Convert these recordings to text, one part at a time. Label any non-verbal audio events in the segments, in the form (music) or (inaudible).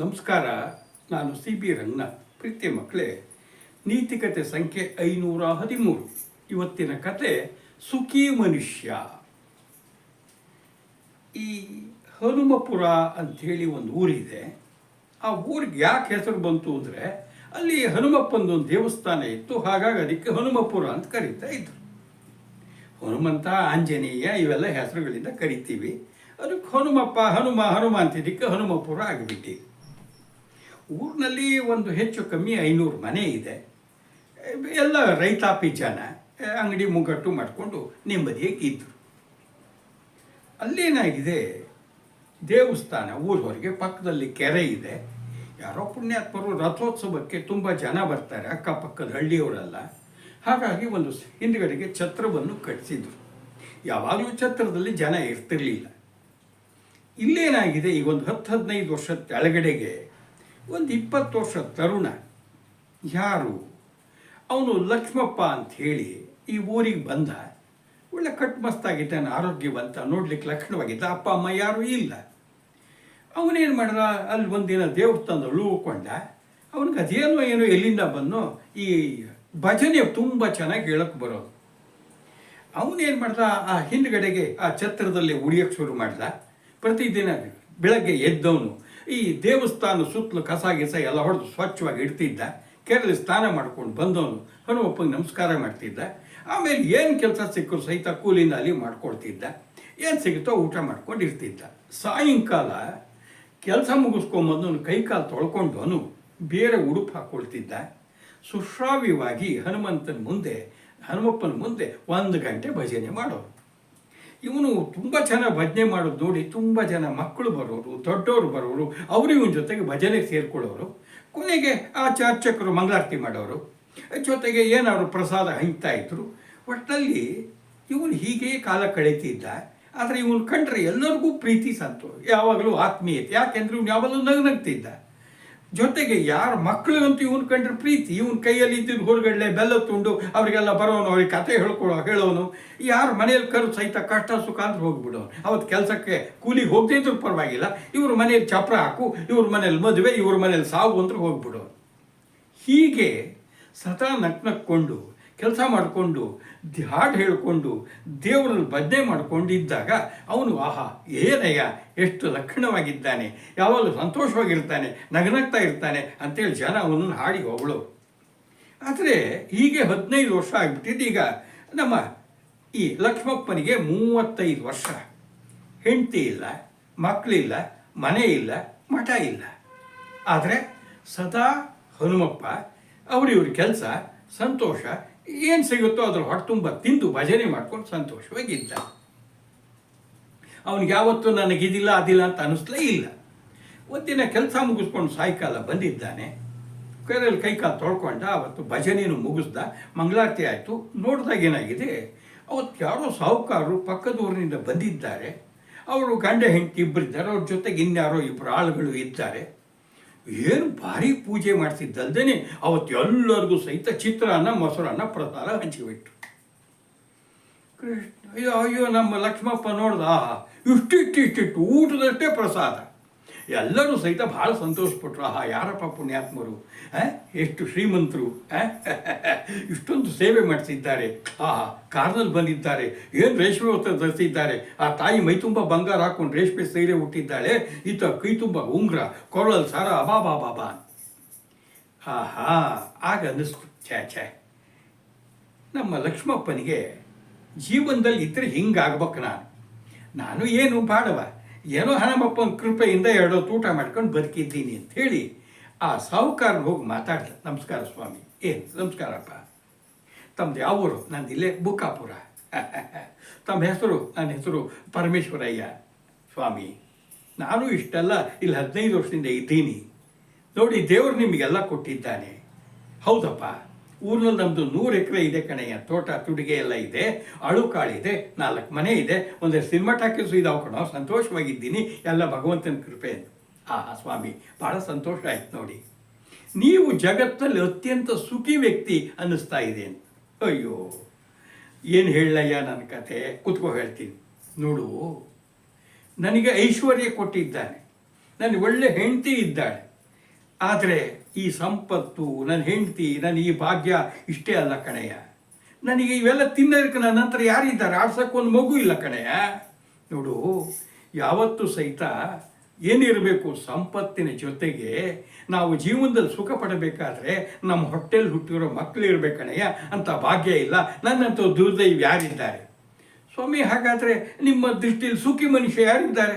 ನಮಸ್ಕಾರ, ನಾನು C B Ranganath. ಪ್ರೀತಿಯ ಮಕ್ಕಳೇ ನೀತಿಕತೆ ಸಂಖ್ಯೆ ಐನೂರ ಹದಿಮೂರು. ಇವತ್ತಿನ ಕತೆ ಸುಖಿ ಮನುಷ್ಯ. ಈ ಹನುಮಪುರ ಅಂಥೇಳಿ ಒಂದು ಊರಿದೆ. ಆ ಊರಿಗೆ ಯಾಕೆ ಹೆಸರು ಬಂತು ಅಂದರೆ, ಅಲ್ಲಿ ಹನುಮಪ್ಪಂದೊಂದು ದೇವಸ್ಥಾನ ಇತ್ತು, ಹಾಗಾಗಿ ಅದಕ್ಕೆ ಹನುಮಪುರ ಅಂತ ಕರೀತಾ ಇದ್ರು. ಹನುಮಂತ, ಆಂಜನೇಯ ಇವೆಲ್ಲ ಹೆಸರುಗಳಿಂದ ಕರಿತೀವಿ. ಅದಕ್ಕೆ ಹನುಮಪ್ಪ, ಹನುಮ ಹನುಮ ಅಂತಿದ್ದಕ್ಕೆ ಹನುಮಪುರ ಆಗಿಬಿಟ್ಟಿದೆ ಊರಿನಲ್ಲಿ ಒಂದು ಹೆಚ್ಚು ಕಮ್ಮಿ ಐನೂರು ಮನೆ ಇದೆ. ಎಲ್ಲ ರೈತಾಪಿ ಜನ ಅಂಗಡಿ ಮುಗ್ಗಟ್ಟು ಮಾಡಿಕೊಂಡು ನೆಮ್ಮದಿಯಾಗಿ ಇದ್ದರು ಅಲ್ಲೇನಾಗಿದೆ, ದೇವಸ್ಥಾನ ಊರವರೆಗೆ ಪಕ್ಕದಲ್ಲಿ ಕೆರೆ ಇದೆ. ಯಾರೋ ಪುಣ್ಯಾತ್ಮರು ರಥೋತ್ಸವಕ್ಕೆ ತುಂಬ ಜನ ಬರ್ತಾರೆ, ಅಕ್ಕಪಕ್ಕದ ಹಳ್ಳಿಯವರೆಲ್ಲ. ಹಾಗಾಗಿ ಒಂದು ಹಿಂದ್ಗಡೆಗೆ ಛತ್ರವನ್ನು ಕಟ್ಟಿಸಿದ್ರು ಯಾವಾಗಲೂ ಛತ್ರದಲ್ಲಿ ಜನ ಇರ್ತಿರಲಿಲ್ಲ. ಇಲ್ಲೇನಾಗಿದೆ ಈಗ ಒಂದು ಹತ್ತು ಹದಿನೈದು ವರ್ಷದ ಕೆಳಗಡೆಗೆ ಒಂದು ಇಪ್ಪತ್ತು ವರ್ಷ ತರುಣ. ಯಾರು? ಅವನು ಲಕ್ಷ್ಮಪ್ಪ ಅಂತ ಹೇಳಿ ಈ ಊರಿಗೆ ಬಂದ. ಒಳ್ಳೆ ಕಟ್ಮಸ್ತಾಗಿದ್ದಾನೆ ಆರೋಗ್ಯವಂತ ನೋಡ್ಲಿಕ್ಕೆ ಲಕ್ಷಣವಾಗಿದ್ದ ಅಪ್ಪ, ಅಮ್ಮ ಯಾರೂ ಇಲ್ಲ. ಅವನೇನು ಮಾಡ್ದ? ಅಲ್ಲಿ ಒಂದಿನ ದೇವಸ್ಥಾನದಲ್ಲಿ ಉಳ್ಕೊಂಡ ಅವನಿಗೆ ಅದೇನೋ ಏನೋ ಎಲ್ಲಿಂದ ಬಂದೋ ಈ ಭಜನೆ ತುಂಬ ಚೆನ್ನಾಗಿ ಹೇಳಕ್ಕೆ ಬರೋದು. ಅವನೇನು ಮಾಡ್ದ? ಆ ಹಿಂದ್ಗಡೆಗೆ ಆ ಛತ್ರದಲ್ಲಿ ಉಳಿಯೋಕ್ಕೆ ಶುರು ಮಾಡ್ದ. ಪ್ರತಿದಿನ ಬೆಳಗ್ಗೆ ಎದ್ದವನು. ಈ ದೇವಸ್ಥಾನ ಸುತ್ತಲೂ ಕಸ ಗಿಸ ಎಲ್ಲ ಹೊಡೆದು ಸ್ವಚ್ಛವಾಗಿ ಇಡ್ತಿದ್ದ. ಕೆರೆಯಲ್ಲಿ ಸ್ನಾನ ಮಾಡ್ಕೊಂಡು ಬಂದವನು ಹನುಮಪ್ಪಗೆ ನಮಸ್ಕಾರ ಮಾಡ್ತಿದ್ದ. ಆಮೇಲೆ ಏನು ಕೆಲಸ ಸಿಕ್ಕರು ಸಹಿತ ಕೂಲಿಂದ ಅಲ್ಲಿ ಮಾಡ್ಕೊಳ್ತಿದ್ದ. ಏನು ಸಿಗುತ್ತೋ ಊಟ ಮಾಡ್ಕೊಂಡು ಇರ್ತಿದ್ದ. ಸಾಯಂಕಾಲ ಕೆಲಸ ಮುಗಿಸ್ಕೊಂಬಂದು ಕೈಕಾಲು ತೊಳ್ಕೊಂಡು ಅವನು ಬೇರೆ ಉಡುಪು ಹಾಕ್ಕೊಳ್ತಿದ್ದ ಸುಶ್ರಾವ್ಯವಾಗಿ ಹನುಮಂತನ ಮುಂದೆ, ಹನುಮಪ್ಪನ ಮುಂದೆ ಒಂದು ಗಂಟೆ ಭಜನೆ ಮಾಡೋರು ಇವನು ತುಂಬ ಚೆನ್ನಾಗಿ ಭಜನೆ ಮಾಡೋದು ನೋಡಿ ತುಂಬ ಜನ ಮಕ್ಕಳು ಬರೋರು, ದೊಡ್ಡವರು ಬರೋರು, ಅವರು ಇವನ ಜೊತೆಗೆ ಭಜನೆಗೆ ಸೇರಿಕೊಳ್ಳೋರು, ಕೊನೆಗೆ ಆ ಚಾರ್ಚಕರು ಮಂಗಳಾರತಿ ಮಾಡೋರು. ಜೊತೆಗೆ ಏನಾದ್ರು ಪ್ರಸಾದ ಹಂಚ್ತಾ ಇದ್ರು. ಒಟ್ಟಲ್ಲಿ ಇವನು ಹೀಗೆ ಕಾಲ ಕಳೀತಿದ್ದ. ಆದರೆ ಇವನು ಕಂಡ್ರೆ ಎಲ್ಲರಿಗೂ ಪ್ರೀತಿ ಸಂತು ಯಾವಾಗಲೂ ಆತ್ಮೀಯತೆ. ಯಾಕೆಂದ್ರೆ ಇವನು ಯಾವಾಗಲೂ ನಗ್ನಗ್ತಿದ್ದ. ಜೊತೆಗೆ ಯಾರ ಮಕ್ಕಳಿಗಂತೂ ಇವನ್ ಕಂಡ್ರೆ ಪ್ರೀತಿ, ಇವನ್ ಕೈಯಲ್ಲಿ ಇದ್ದಿದ್ದು ಹೊರಗಡೆ ಬೆಲ್ಲ ತುಂಡು ಅವರಿಗೆಲ್ಲ ಬರೋನು, ಅವ್ರಿಗೆ ಕತೆ ಹೇಳ್ಕೊಡೋ, ಹೇಳೋನು. ಯಾರು ಮನೆಯಲ್ಲಿ ಕರು ಸಹಿತ ಕಷ್ಟ ಸುಖ ಅಂತ ಹೋಗ್ಬಿಡೋನು. ಅವತ್ತು ಕೆಲಸಕ್ಕೆ ಕೂಲಿಗೆ ಹೋಗ್ತಿದ್ರು ಪರವಾಗಿಲ್ಲ. ಇವ್ರ ಮನೆಯಲ್ಲಿ ಚಪ್ರ ಹಾಕು, ಇವ್ರ ಮನೇಲಿ ಮದುವೆ, ಇವ್ರ ಮನೇಲಿ ಸಾವು ಅಂತ ಹೋಗ್ಬಿಡೋನು. ಹೀಗೆ ಸದಾ ನಕ್ನಕ್ಕೊಂಡು ಕೆಲಸ ಮಾಡಿಕೊಂಡು ಹಾಡು ಹೇಳಿಕೊಂಡು, ದೇವರಲ್ಲಿ ಬದ್ನೆ ಮಾಡಿಕೊಂಡಿದ್ದಾಗ ಅವನು, ಆಹಾ ಏನಯ್ಯ ಎಷ್ಟು ಲಕ್ಷಣವಾಗಿದ್ದಾನೆ, ಯಾವಾಗಲೂ ಸಂತೋಷವಾಗಿರ್ತಾನೆ, ನಗನಗ್ತಾ ಇರ್ತಾನೆ ಅಂತೇಳಿ ಜನ ಅವನನ್ನು ಹಾಡಿ ಹೋಗಳು. ಆದರೆ ಹೀಗೆ ಹದಿನೈದು ವರ್ಷ ಆಗಿಬಿಟ್ಟಿದ್ದು ಈಗ ನಮ್ಮ ಈ ಲಕ್ಷ್ಮಪ್ಪನಿಗೆ ಮೂವತ್ತೈದು ವರ್ಷ. ಹೆಂಡತಿ ಇಲ್ಲ ಮಕ್ಕಳಿಲ್ಲ ಮನೆ ಇಲ್ಲ, ಮಠ ಇಲ್ಲ. ಆದರೆ ಸದಾ ಹನುಮಪ್ಪ, ಅವರಿವ್ರ ಕೆಲಸ ಸಂತೋಷ ಏನು ಸಿಗುತ್ತೋ ಅದ್ರ ಹೊಟ್ಟೆ ತುಂಬ ತಿಂದು ಭಜನೆ ಮಾಡ್ಕೊಂಡು ಸಂತೋಷವಾಗಿದ್ದ. ಅವನಿಗೆ ಯಾವತ್ತೂ ನನಗಿದಿಲ್ಲ ಅದಿಲ್ಲ ಅಂತ ಅನ್ನಿಸ್ಲೇ ಇಲ್ಲ. ಒಂದಿನ ಕೆಲಸ ಮುಗಿಸ್ಕೊಂಡು ಸಾಯಂಕಾಲ ಬಂದಿದ್ದಾನೆ. ಕೈಯಲ್ಲಿ ಕೈಕಾಲು ತೊಳ್ಕೊಂಡ ಅವತ್ತು ಭಜನೆಯನ್ನು ಮುಗಿಸ್ದ. ಮಂಗಳಾರತಿ ಆಯಿತು, ನೋಡಿದಾಗ ಏನಾಗಿದೆ? ಅವತ್ತು ಯಾರೋ ಸಾಹುಕಾರರು ಪಕ್ಕದ ಊರಿನಿಂದ ಬಂದಿದ್ದಾರೆ. ಅವರು ಗಂಡ ಹೆಂಡತಿ ಇಬ್ಬರಿದ್ದಾರೆ ಅವ್ರ ಜೊತೆಗೆ ಇನ್ಯಾರೋ ಇಬ್ಬರು ಆಳುಗಳು ಇದ್ದಾರೆ. ಏನು ಭಾರಿ ಪೂಜೆ ಮಾಡ್ತಿದ್ದಲ್ದೇ ಅವತ್ತು ಎಲ್ಲರಿಗೂ ಸಹಿತ ಚಿತ್ರಾನ್ನ, ಮೊಸರನ್ನ ಪ್ರಸಾದ ಹಂಚಿಬಿಟ್ರು. ಕೃಷ್ಣ, ಅಯ್ಯೋ ಅಯ್ಯೋ, ನಮ್ಮ ಲಕ್ಷ್ಮಪ್ಪ ನೋಡ್ದ, ಆಹಾ ಇಷ್ಟಿಷ್ಟು ಇಷ್ಟಿಟ್ಟು ಊಟದಷ್ಟೇ ಪ್ರಸಾದ. ಎಲ್ಲರೂ ಸಹಿತ ಭಾಳ ಸಂತೋಷಪಟ್ಟರು ಆಹಾ, ಯಾರಪ್ಪ ಪುಣ್ಯಾತ್ಮರು? ಎಷ್ಟು ಶ್ರೀಮಂತರು. ಇಷ್ಟೊಂದು ಸೇವೆ ಮಾಡಿಸಿದ್ದಾರೆ ಆಹಾ ಕಾರ್ನಲ್ಲಿ ಬಂದಿದ್ದಾರೆ. ಏನು ರೇಷ್ಮೆ ವಸ್ತ್ರ ಧರಿಸಿದ್ದಾರೆ? ಆ ತಾಯಿ ಮೈ ತುಂಬ ಬಂಗಾರ ಹಾಕೊಂಡು ರೇಷ್ಮೆ ಸೈರೆ ಹುಟ್ಟಿದ್ದಾಳೆ ಈತ ಕೈ ತುಂಬ ಉಂಗ್ರ ಕೊರಳಲ್ಲಿ ಸಾರ ಅಬಾ ಬಾ ಬಾ ಬಾ ಆಹಾ, ಆಗ ಅನ್ನಿಸ್ತು. ಛೇ ಛೇ. ನಮ್ಮ ಲಕ್ಷ್ಮಪ್ಪನಿಗೆ ಜೀವನದಲ್ಲಿ ಇದ್ರೆ ಹಿಂಗಾಗ್ಬೇಕು ನಾನು. ನಾನು ಏನು ಬಾಡವ? ಏನೋ ಹಣಮಪ್ಪನ ಕೃಪೆಯಿಂದ ಎರಡೋ ತೂಟ ಮಾಡ್ಕೊಂಡು ಬದುಕಿದ್ದೀನಿ ಅಂತ ಹೇಳಿ ಆ ಸಾಹುಕಾರ ಹೋಗಿ ಮಾತಾಡ್ದ. ನಮಸ್ಕಾರ ಸ್ವಾಮಿ. ಏನು ನಮಸ್ಕಾರಪ್ಪ. ತಮ್ಮದು ಯಾವ ಊರು? ನಂದು ಇಲ್ಲೇ ಬುಕ್ಕಾಪುರ. (laughs) ತಮ್ಮ ಹೆಸರು? ನನ್ನ ಹೆಸರು ಪರಮೇಶ್ವರಯ್ಯ. ಸ್ವಾಮಿ, ನಾನು ಇಷ್ಟೆಲ್ಲ ಇಲ್ಲಿ ಹದಿನೈದು ವರ್ಷದಿಂದ ಇದ್ದೀನಿ. ನೋಡಿ, ದೇವರು ನಿಮಗೆಲ್ಲ ಕೊಟ್ಟಿದ್ದಾನೆ. ಹೌದಪ್ಪ. ಊರಿನಲ್ಲಿ ನಮ್ಮದು ನೂರು ಎಕರೆ ಇದೆ ಕಣಯ್ಯ ತೋಟ ತುಡಿಗೆ ಎಲ್ಲ ಇದೆ ಅಳುಕಾಳಿದೆ ನಾಲ್ಕು ಮನೆ ಇದೆ, ಒಂದು ಸಿನಿಮಾ ಟಾಕೀಸು ಇದಾವೆ ಕಣೋ, ಸಂತೋಷವಾಗಿದ್ದೀನಿ, ಎಲ್ಲ ಭಗವಂತನ ಕೃಪೆ ಆ ಸ್ವಾಮಿ ಭಾಳ ಸಂತೋಷ ಆಯ್ತು ನೋಡಿ. ನೀವು ಜಗತ್ತಲ್ಲಿ ಅತ್ಯಂತ ಸುಖಿ ವ್ಯಕ್ತಿ ಅನ್ನಿಸ್ತಾ ಇದೆ. ಅಯ್ಯೋ, ಏನು ಹೇಳಯ್ಯ ನನ್ನ ಕತೆ? ಕುತ್ಕೋ ಹೇಳ್ತೀನಿ. ನೋಡು, ನನಗೆ ಐಶ್ವರ್ಯ ಕೊಟ್ಟಿದ್ದಾನೆ. ನನಗೆ ಒಳ್ಳೆ ಹೆಂಡತಿ ಇದ್ದಾಳೆ. ಆದರೆ ಈ ಸಂಪತ್ತು ನನ್ನ ಹೆಂಡತಿ ನನ್ನ ಈ ಭಾಗ್ಯ ಇಷ್ಟೇ ಅಲ್ಲ ಕಣಯ್ಯ. ನನಗೆ ಇವೆಲ್ಲ ತಿನ್ನೋದಕ್ಕೆ ನನ್ನ ನಂತರ ಯಾರಿದ್ದಾರೆ? ಆಡ್ಸೋಕ್ಕೆ ಒಂದು ಮಗು ಇಲ್ಲ ಕಣಯ್ಯ. ನೋಡು, ಯಾವತ್ತು ಸಹಿತ ಏನಿರಬೇಕು ಸಂಪತ್ತಿನ ಜೊತೆಗೆ ನಾವು ಜೀವನದಲ್ಲಿ ಸುಖ ಪಡಬೇಕಾದ್ರೆ ನಮ್ಮ ಹೊಟ್ಟೆಲಿ ಹುಟ್ಟಿರೋ ಮಕ್ಕಳು ಇರಬೇಕಣಯ್ಯ ಅಂತ ಭಾಗ್ಯ ಇಲ್ಲ. ನನ್ನಂಥ ದುರ್ದೈವ ಯಾರಿದ್ದಾರೆ? ಸ್ವಾಮಿ, ಹಾಗಾದರೆ ನಿಮ್ಮ ದೃಷ್ಟಿಯಲ್ಲಿ ಸುಖಿ ಮನುಷ್ಯ ಯಾರಿದ್ದಾರೆ?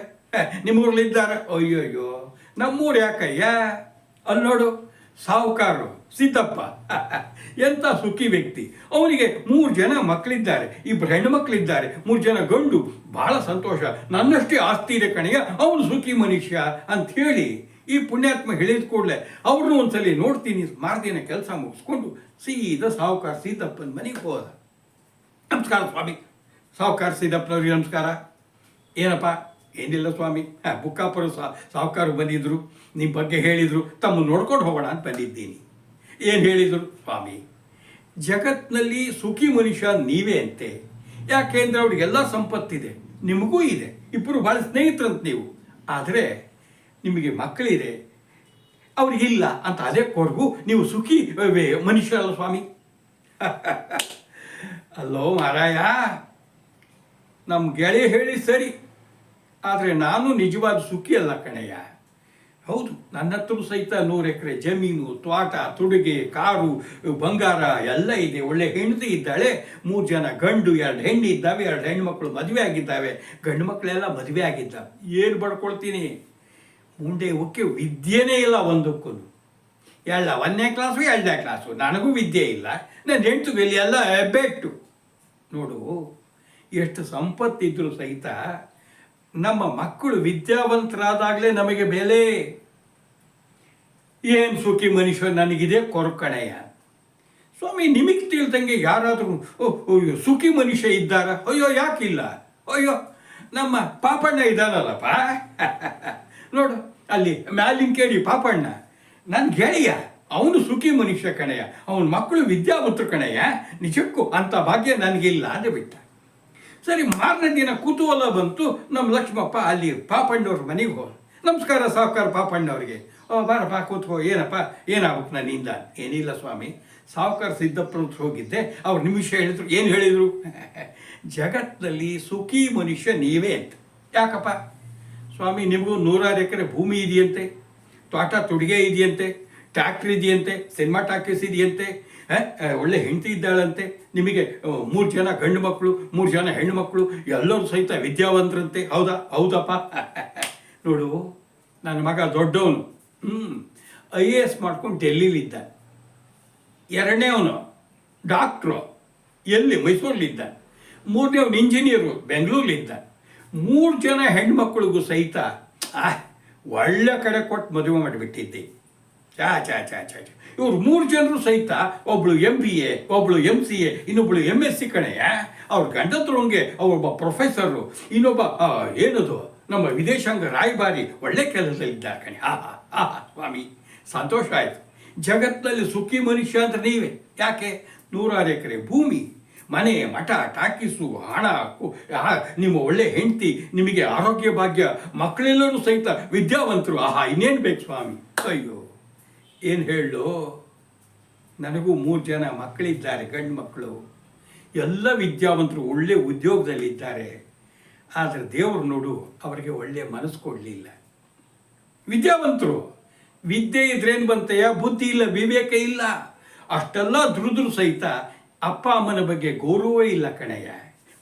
ನಿಮ್ಮೂರಲ್ಲಿದ್ದಾರೆ. ಅಯ್ಯೋಯ್ಯೋ, ನಮ್ಮೂರು ಯಾಕಯ್ಯ? ಅಲ್ಲಿ ನೋಡು ಸಾಹುಕಾರರು, ಸಿದ್ದಪ್ಪ. (laughs) ಎಂಥ ಸುಖಿ ವ್ಯಕ್ತಿ. ಅವನಿಗೆ ಮೂರು ಜನ ಮಕ್ಕಳಿದ್ದಾರೆ ಇಬ್ಬರು ಹೆಣ್ಣು ಮಕ್ಕಳಿದ್ದಾರೆ, ಮೂರು ಜನ ಗಂಡು. ಬಹಳ ಸಂತೋಷ. ನನ್ನಷ್ಟೇ ಆಸ್ತಿ ಇದೆ ಕಣೆಯ ಅವನು ಸುಖಿ ಮನುಷ್ಯ ಅಂತ ಹೇಳಿ ಈ ಪುಣ್ಯಾತ್ಮ ಹೇಳಿದ ಕೂಡಲೇ ಅವ್ರನ್ನೂ ಒಂದ್ಸಲಿ ನೋಡ್ತೀನಿ, ಮಾರ್ದಿನ ಕೆಲಸ ಮುಗಿಸ್ಕೊಂಡು ಸೀದಾ ಸಾಹುಕಾರ ಸೀತಪ್ಪನ ಮನೆಗೆ ಹೋದ. ನಮಸ್ಕಾರ ಸ್ವಾಮಿ. ಸಾಹುಕಾರ ಸೀದಪ್ಪನವ್ರಿಗೆ ನಮಸ್ಕಾರ. ಏನಪ್ಪ? ಏನಿಲ್ಲ ಸ್ವಾಮಿ. ಹಾಂ ಬುಕ್ಕಾಪುರ ಸಾ, ಸಾಹುಕಾರ ಬಂದಿದ್ರು. ನಿಮ್ಮ ಬಗ್ಗೆ ಹೇಳಿದರು. ತಮ್ಮ ನೋಡ್ಕೊಂಡು ಹೋಗೋಣ ಅಂತ ಬಂದಿದ್ದೀನಿ. ಏನು ಹೇಳಿದರು? ಸ್ವಾಮಿ ಜಗತ್ತಿನಲ್ಲಿ ಸುಖಿ ಮನುಷ್ಯ ನೀವೇ ಅಂತೆ. ಯಾಕೆಂದರೆ ಅವ್ರಿಗೆಲ್ಲ ಸಂಪತ್ತಿದೆ. ನಿಮಗೂ ಇದೆ. ಇಬ್ಬರು ಭಾಳ ಸ್ನೇಹಿತರಂತ ನೀವು. ಆದರೆ ನಿಮಗೆ ಮಕ್ಕಳಿದೆ. ಅವ್ರಿಗಿಲ್ಲ ಅಂತ ಅದೇ ಕೊಡಗು ನೀವು ಸುಖಿ ವೇ- ಮನುಷ್ಯ ಅಲ್ಲ ಸ್ವಾಮಿ. (laughs) ಅಲ್ಲೋ ಮಾರಾಯ ನಮ್ಮ ಗೆಳೆಯ ಹೇಳಿ ಸರಿ. ಆದರೆ ನಾನು ನಿಜವಾದ ಸುಖಿ ಅಲ್ಲ ಕಣಯ್ಯ. ಹೌದು ನನ್ನ ಹತ್ರ ಸಹಿತ ನೂರು ಎಕರೆ ಜಮೀನು ತ್ವಾಟ ತುಡುಗೆ, ಕಾರು, ಬಂಗಾರ ಎಲ್ಲ ಇದೆ. ಒಳ್ಳೆ ಹೆಂಡತಿ ಇದ್ದಾಳೆ, ಮೂರು ಜನ ಗಂಡು, ಎರಡು ಹೆಣ್ಣು ಇದ್ದಾವೆ, ಎರಡು ಹೆಣ್ಣು ಮಕ್ಕಳು ಮದುವೆ ಆಗಿದ್ದಾವೆ. ಗಂಡು ಮಕ್ಕಳೆಲ್ಲ ಮದುವೆ ಆಗಿದ್ದ ಏನು ಬಡ್ಕೊಳ್ತೀನಿ ಮುಂದೆ ಓಕೆ, ವಿದ್ಯೆನೇ ಇಲ್ಲ ಒಂದಕ್ಕೂ. ಎಲ್ಲ ಒಂದನೇ ಕ್ಲಾಸು, ಎರಡನೇ ಕ್ಲಾಸು. ನನಗೂ ವಿದ್ಯೆ ಇಲ್ಲ. ನನ್ನ ಹೆಣ್ತು ಇಲ್ಲಿ ಎಲ್ಲ ಬೆಟ್ಟು. ನೋಡು, ಎಷ್ಟು ಸಂಪತ್ತಿದ್ರೂ ಸಹಿತ ನಮ್ಮ ಮಕ್ಕಳು ವಿದ್ಯಾವಂತರಾದಾಗಲೇ ನಮಗೆ ಬೆಲೆ. ಏನು ಸುಖಿ ಮನುಷ್ಯ, ನನಗಿದೆ ಕೊರಕಣೆಯ. ಸ್ವಾಮಿ, ನಿಮಗೆ ತಿಳಿದಂಗೆ ಯಾರಾದರೂ ಸುಖಿ ಮನುಷ್ಯ ಇದ್ದಾರ? ಅಯ್ಯೋ, ಯಾಕಿಲ್ಲ? ಅಯ್ಯೋ, ನಮ್ಮ ಪಾಪಣ್ಣ ಇದ್ದಾನಲ್ಲಪ್ಪ. ನೋಡು, ಅಲ್ಲಿ ಮ್ಯಾಲಿನ ಕೇಳಿ, ಪಾಪಣ್ಣ ನನ್ನ ಗೆಳೆಯ, ಅವನು ಸುಖಿ ಮನುಷ್ಯ ಕಣೆಯ, ಅವನ ಮಕ್ಕಳು ವಿದ್ಯಾವಂತರು ಕಣೆಯ, ನಿಜಕ್ಕೂ ಅಂಥ ಭಾಗ್ಯ ನನಗಿಲ್ಲ ಅದು ಬಿಟ್ಟ ಸರಿ, ಮಾರನೇ ದಿನ ಕುತೂಹಲ ಬಂತು. ನಮ್ಮ ಲಕ್ಷ್ಮಪ್ಪ ಅಲ್ಲಿ ಪಾಪಣ್ಣವ್ರ ಮನೆಗೆ ಹೋದ. ನಮಸ್ಕಾರ ಸಾವುಕಾರ ಪಾಪಣ್ಣವ್ರಿಗೆ. ಓ, ಬಾರಪ್ಪ, ಕೂತ್ಕೋ, ಏನಪ್ಪ, ಏನಾಗ್ಬೇಕು ನನ್ನಿಂದ? ಏನಿಲ್ಲ ಸ್ವಾಮಿ. ಸಾವುಕಾರ ಸಿದ್ದಪ್ಪನ ಹೋಗಿದ್ದೆ. ಅವ್ರು ನಿಮಿಷ ಹೇಳಿದ್ರು. ಏನು ಹೇಳಿದರು? (laughs) ಜಗತ್ತಿನಲ್ಲಿ ಸುಖಿ ಮನುಷ್ಯ ನೀವೇ ಅಂತ. ಯಾಕಪ್ಪ? ಸ್ವಾಮಿ, ನಿಮಗೂ ನೂರಾರು ಎಕರೆ ಭೂಮಿ ಇದೆಯಂತೆ. ತೋಟ, ತುಡಿಗೆ ಇದೆಯಂತೆ. ಟ್ಯಾಕ್ಟ್ರಿ ಇದೆಯಂತೆ. ಸಿನಿಮಾ ಟಾಕೀಸ್ ಇದೆಯಂತೆ. ಒಳ್ಳೆ ಹೆಂಡತಿ ಇದ್ದಾಳಂತೆ. ನಿಮಗೆ ಮೂರು ಜನ ಗಂಡು ಮಕ್ಕಳು, ಮೂರು ಜನ ಹೆಣ್ಣು ಮಕ್ಕಳು, ಎಲ್ಲರೂ ಸಹಿತ ವಿದ್ಯಾವಂತರಂತೆ. ಹೌದಾ? ಹೌದಪ್ಪ. (laughs) ನೋಡು, ನನ್ನ ಮಗ ದೊಡ್ಡವನು. ಹ್ಞೂ ಐ ಎ ಎಸ್ ಮಾಡ್ಕೊಂಡು ಡೆಲ್ಲಿಲಿದ್ದ ಎರಡನೇವನು, ಡಾಕ್ಟ್ರು. ಎಲ್ಲಿ? ಮೈಸೂರಲ್ಲಿದ್ದ ಮೂರನೇವನು ಇಂಜಿನಿಯರು ಬೆಂಗಳೂರಲ್ಲಿದ್ದ ಮೂರು ಜನ ಹೆಣ್ಮಕ್ಳಿಗೂ ಸಹಿತ ಒಳ್ಳೆ ಕಡೆ ಕೊಟ್ಟು ಮದುವೆ ಮಾಡಿಬಿಟ್ಟಿದ್ದೆ. ಚಾ ಚಾ ಚಾ ಚಾ ಚಾ ಇವ್ರು ಮೂರು ಜನರು ಸಹಿತ ಒಬ್ಳು ಎಂ ಬಿ ಎ ಒಬ್ಳು ಎಂ ಸಿ ಎ ಇನ್ನೊಬ್ಳು ಎಂ ಎಸ್ ಸಿ ಕಣೆಯ ಅವ್ರ ಗಂಡತ್ರೊಂಗೆ ಅವರೊಬ್ಬ ಪ್ರೊಫೆಸರು ಇನ್ನೊಬ್ಬ ಏನದು, ನಮ್ಮ ವಿದೇಶಾಂಗ ರಾಯಭಾರಿ ಒಳ್ಳೆ ಕೆಲಸದಲ್ಲಿದ್ದಾರೆ ಕಣೆ. ಹಾ ಹಾ ಸ್ವಾಮಿ, ಸಂತೋಷ ಆಯ್ತು. ಜಗತ್ತಿನಲ್ಲಿ ಸುಖಿ ಮನುಷ್ಯ ಅಂತ ನೀವೇ, ಯಾಕೆ? ನೂರಾರು ಎಕರೆ ಭೂಮಿ, ಮನೆ, ಮಠ, ಟಾಕೀಸು, ಹಣ ನಿಮ್ಮ ಒಳ್ಳೆ ಹೆಂಡತಿ, ನಿಮಗೆ ಆರೋಗ್ಯ ಭಾಗ್ಯ, ಮಕ್ಕಳೆಲ್ಲರೂ ಸಹಿತ ವಿದ್ಯಾವಂತರು. ಆಹಾ, ಇನ್ನೇನು ಬೇಕು ಸ್ವಾಮಿ? ಅಯ್ಯೋ. ಏನು ಹೇಳು? ನನಗೂ ಮೂರು ಜನ ಮಕ್ಕಳಿದ್ದಾರೆ, ಗಂಡು ಮಕ್ಕಳು. ಎಲ್ಲ ವಿದ್ಯಾವಂತರು ಒಳ್ಳೆ ಉದ್ಯೋಗದಲ್ಲಿದ್ದಾರೆ ಆದರೆ ದೇವರು ನೋಡು, ಅವರಿಗೆ ಒಳ್ಳೆಯ ಮನಸ್ಸು ಕೊಡಲಿಲ್ಲ. ವಿದ್ಯಾವಂತರು, ವಿದ್ಯೆ ಇದ್ರೇನು ಬಂತೆಯ? ಬುದ್ಧಿ ಇಲ್ಲ, ವಿವೇಕ ಇಲ್ಲ. ಅಷ್ಟೆಲ್ಲ ದುಡಿದ್ರು ಸಹಿತ ಅಪ್ಪ ಅಮ್ಮನ ಬಗ್ಗೆ ಗೌರವ ಇಲ್ಲ ಕಣಯ್ಯ.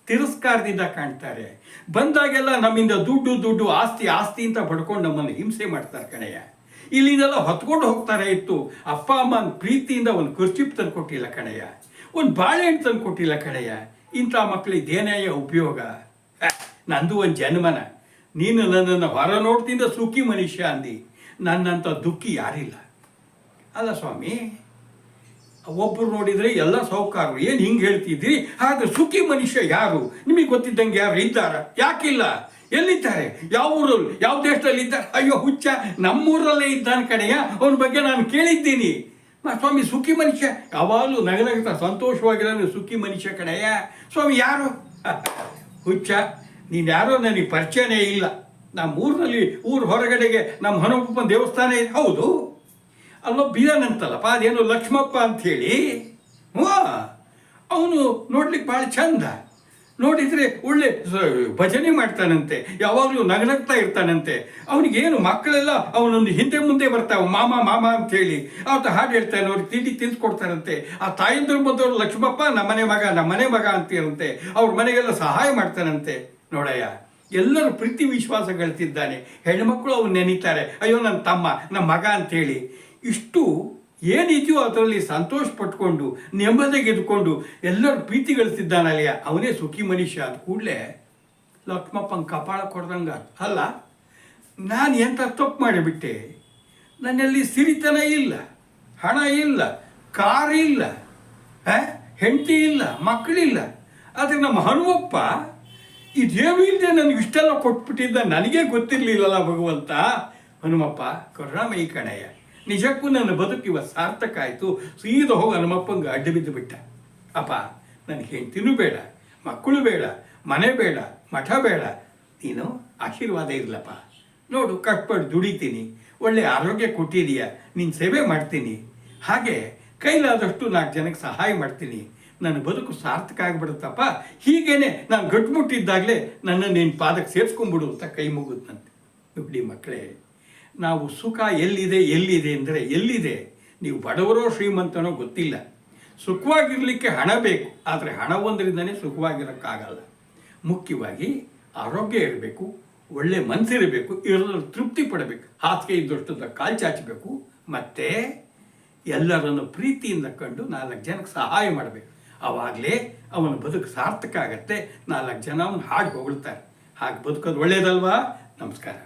ತಿರಸ್ಕಾರದಿಂದ ಕಾಣ್ತಾರೆ. ಬಂದಾಗೆಲ್ಲ ನಮ್ಮಿಂದ ದುಡ್ಡು ದುಡ್ಡು, ಆಸ್ತಿ ಆಸ್ತಿ ಅಂತ ಪಡ್ಕೊಂಡು ನಮ್ಮನ್ನು ಹಿಂಸೆ ಮಾಡ್ತಾರೆ ಕಣಯ್ಯ. ಇಲ್ಲಿಂದೆಲ್ಲ ಹೊತ್ಕೊಂಡು ಹೋಗ್ತಾರೆ ಇತ್ತು. ಅಪ್ಪ, ಅಮ್ಮನ ಪ್ರೀತಿಯಿಂದ ಒಂದು ಕುರ್ಚಿಪ್ ತಂದು ಕೊಟ್ಟಿಲ್ಲ ಕಣಯ್ಯ. ಒಂದು ಬಾಳೆಹಣ್ಣು ತಂದು ಕೊಟ್ಟಿಲ್ಲ ಕಣಯ್ಯ. ಇಂಥ ಮಕ್ಕಳಿಗೆ ದೇನೆಯ ಉಪಯೋಗ? ನಂದು ಒಂದು ಜನ್ಮನ. ನೀನು ನನ್ನನ್ನು ಹೊರ ನೋಡ್ತಿಂದ ಸುಖಿ ಮನುಷ್ಯ ಅಂದಿ. ನನ್ನಂಥ ದುಃಖಿ ಯಾರಿಲ್ಲ. ಅಲ್ಲ ಸ್ವಾಮಿ ಒಬ್ಬರು ನೋಡಿದರೆ ಎಲ್ಲ ಸೌಕಾರರು. ಏನು ಹಿಂಗೆ ಹೇಳ್ತಿದ್ದೀರಿ? ಹಾಗೆ ಸುಖಿ ಮನುಷ್ಯ ಯಾರು? ನಿಮಗೆ ಗೊತ್ತಿದ್ದಂಗೆ ಯಾರು ಇದ್ದಾರ? ಯಾಕಿಲ್ಲ? ಎಲ್ಲಿದ್ದಾರೆ? ಯಾವ ಊರಲ್ಲಿ? ಯಾವ ದೇಶದಲ್ಲಿ ಇದ್ದಾರೆ ಅಯ್ಯೋ, ಹುಚ್ಚ. ನಮ್ಮೂರಲ್ಲೇ ಇದ್ದಾನೆ ಕಡೆಯ ಅವನ ಬಗ್ಗೆ ನಾನು ಕೇಳಿದ್ದೀನಿ. ಸ್ವಾಮಿ, ಸುಖಿ ಮನುಷ್ಯ. ಯಾವಾಗಲೂ ನಗನಗ್ತಾ ಸಂತೋಷವಾಗಿರೋ ಸುಖಿ ಮನುಷ್ಯ ಕಡೆಯ ಸ್ವಾಮಿ, ಯಾರು? ಹುಚ್ಚ, ನೀನು ಯಾರೋ? ನನಗೆ ಪರಿಚಯನೇ ಇಲ್ಲ. ನಮ್ಮ ಊರಿನಲ್ಲಿ, ಊರು ಹೊರಗಡೆಗೆ ನಮ್ಮ ಹನುಮಪ್ಪ ದೇವಸ್ಥಾನ ಇದೆ. ಹೌದು. ಅಲ್ಲೋ ಅಂತಲ್ಲಪ್ಪ ಅದೇನು ಲಕ್ಷ್ಮಪ್ಪ ಅಂಥೇಳಿ? ಹ್ಞೂ ಅವನು ನೋಡ್ಲಿಕ್ಕೆ ಭಾಳ ಚಂದ. ನೋಡಿದರೆ ಒಳ್ಳೆ ಭಜನೆ ಮಾಡ್ತಾನಂತೆ, ಯಾವಾಗಲೂ ನಗನಗ್ತಾ ಇರ್ತಾನಂತೆ. ಅವನಿಗೇನು ಮಕ್ಕಳೆಲ್ಲ ಅವನೊಂದು ಹಿಂದೆ ಮುಂದೆ ಬರ್ತಾವ, ಮಾಮ ಮಾಮ ಅಂತೇಳಿ ಆತ ಹಾಡು ಹೇಳ್ತಾನೆ ಅವ್ರಿಗೆ ತಿಂಡಿ ತಿಂದು ಕೊಡ್ತಾರಂತೆ ಆ ತಾಯಿಂದ್ರ ಬಂದವರು, ಲಕ್ಷ್ಮಪ್ಪ, ನಮ್ಮನೆ ಮಗ ನಮ್ಮನೆ ಮಗ ಅಂತೀರಂತೆ. ಅವ್ರ ಮನೆಗೆಲ್ಲ ಸಹಾಯ ಮಾಡ್ತಾನಂತೆ. ನೋಡಯ್ಯ, ಎಲ್ಲರೂ ಪ್ರೀತಿ ವಿಶ್ವಾಸ ಗಳಿಸಿದ್ದಾನೆ. ಹೆಣ್ಮಕ್ಳು ಅವ್ನು ನೆನೀತಾರೆ. ಅಯ್ಯೋ, ನನ್ನ ತಮ್ಮ, ನಮ್ಮ ಮಗ ಅಂತೇಳಿ ಇಷ್ಟು ಏನಿದೆಯೋ ಅದರಲ್ಲಿ ಸಂತೋಷ ಪಟ್ಕೊಂಡು ನೆಮ್ಮದಿಗೆ ಗೆದ್ದುಕೊಂಡು ಎಲ್ಲರೂ ಪ್ರೀತಿ ಗಳಿಸಿದ್ದಾನಲ್ಲಿಯ ಅವನೇ ಸುಖಿ ಮನುಷ್ಯ ಅದು ಕೂಡಲೇ ಲಕ್ಷ್ಮಪ್ಪನ ಕಪಾಳ ಕೊಡ್ದಂಗ. ಅಲ್ಲ, ನಾನು ಎಂಥ ತಪ್ಪು ಮಾಡಿಬಿಟ್ಟೆ ನನ್ನಲ್ಲಿ ಸಿರಿತನ ಇಲ್ಲ, ಹಣ ಇಲ್ಲ, ಕಾರ್ ಇಲ್ಲ ಹೆಂಡತಿ ಇಲ್ಲ, ಮಕ್ಕಳಿಲ್ಲ. ಆದರೆ ನಮ್ಮ ಹನುಮಪ್ಪ ಇದೇನು ಇಲ್ಲದೆ ನನಗೆ ಇಷ್ಟೆಲ್ಲ ಕೊಟ್ಬಿಟ್ಟಿದ್ದ ನನಗೇ ಗೊತ್ತಿರಲಿಲ್ಲಲ್ಲ ಭಗವಂತ. ಹನುಮಪ್ಪ, ಕರುಣಾಮಯಿ ಕಣಯ್ಯ. ನಿಜಕ್ಕೂ ನನ್ನ ಬದುಕಿವ ಸಾರ್ಥಕ ಆಯಿತು. ಸೀದ ಹೋಗಿ ನಮ್ಮಪ್ಪಂಗೆ ಅಡ್ಡ ಬಿದ್ದು ಬಿಟ್ಟ. ಅಪ್ಪ ನನಗೆ ಹೆಂಡ್ತಿನೂ ಬೇಡ, ಮಕ್ಕಳು ಬೇಡ, ಮನೆ ಬೇಡ, ಮಠ ಬೇಡ. ನೀನು ಆಶೀರ್ವಾದ ಇರಲಪ್ಪ. ನೋಡು ಕಟ್ಪಟ್ಟು ದುಡಿತೀನಿ. ಒಳ್ಳೆ ಆರೋಗ್ಯ ಕೊಟ್ಟಿದೀಯ. ನಿನ್ನ ಸೇವೆ ಮಾಡ್ತೀನಿ. ಹಾಗೆ ಕೈಲಾದಷ್ಟು ನಾಲ್ಕು ಜನಕ್ಕೆ ಸಹಾಯ ಮಾಡ್ತೀನಿ. ನನ್ನ ಬದುಕು ಸಾರ್ಥಕ ಆಗಿಬಿಡುತ್ತಪ್ಪ. ಹೀಗೇನೆ ನಾನು ಗಟ್ಮುಟ್ಟಿದ್ದಾಗಲೇ ನನ್ನ ನಿನ್ನ ಪಾದಕ್ಕೆ ಸೇರಿಸ್ಕೊಂಬಿಡು ಅಂತ ಕೈ ಮುಗಿದ್ನಂತೆ. ನೋಡಿ ಮಕ್ಕಳೇ. ನಾವು ಸುಖ ಎಲ್ಲಿದೆ ಎಲ್ಲಿದೆ ಅಂದರೆ ಎಲ್ಲಿದೆ? ನೀವು ಬಡವರೋ ಶ್ರೀಮಂತನೋ ಗೊತ್ತಿಲ್ಲ. ಸುಖವಾಗಿರಲಿಕ್ಕೆ ಹಣ ಬೇಕು, ಆದರೆ ಹಣ ಒಂದರಿಂದನೇ ಸುಖವಾಗಿರೋಕ್ಕಾಗಲ್ಲ. ಮುಖ್ಯವಾಗಿ ಆರೋಗ್ಯ ಇರಬೇಕು, ಒಳ್ಳೆ ಮನಸ್ಸಿರಬೇಕು ಇರೋದ್ರ ತೃಪ್ತಿ ಪಡಬೇಕು, ಹಾಸಿಗೆ ಇದ್ದಷ್ಟು ಕಾಲು ಚಾಚಬೇಕು, ಮತ್ತು ಎಲ್ಲರನ್ನು ಪ್ರೀತಿಯಿಂದ ಕಂಡು ನಾಲ್ಕು ಜನಕ್ಕೆ ಸಹಾಯ ಮಾಡಬೇಕು. ಆವಾಗಲೇ ಅವನ ಬದುಕು ಸಾರ್ಥಕ ಆಗತ್ತೆ, ನಾಲ್ಕು ಜನ ಅವನು ಹಾಡು ಹೊಗಳ್ತಾರೆ. ಹಾಗೆ ಬದುಕೋದು ಒಳ್ಳೆಯದಲ್ವಾ ನಮಸ್ಕಾರ.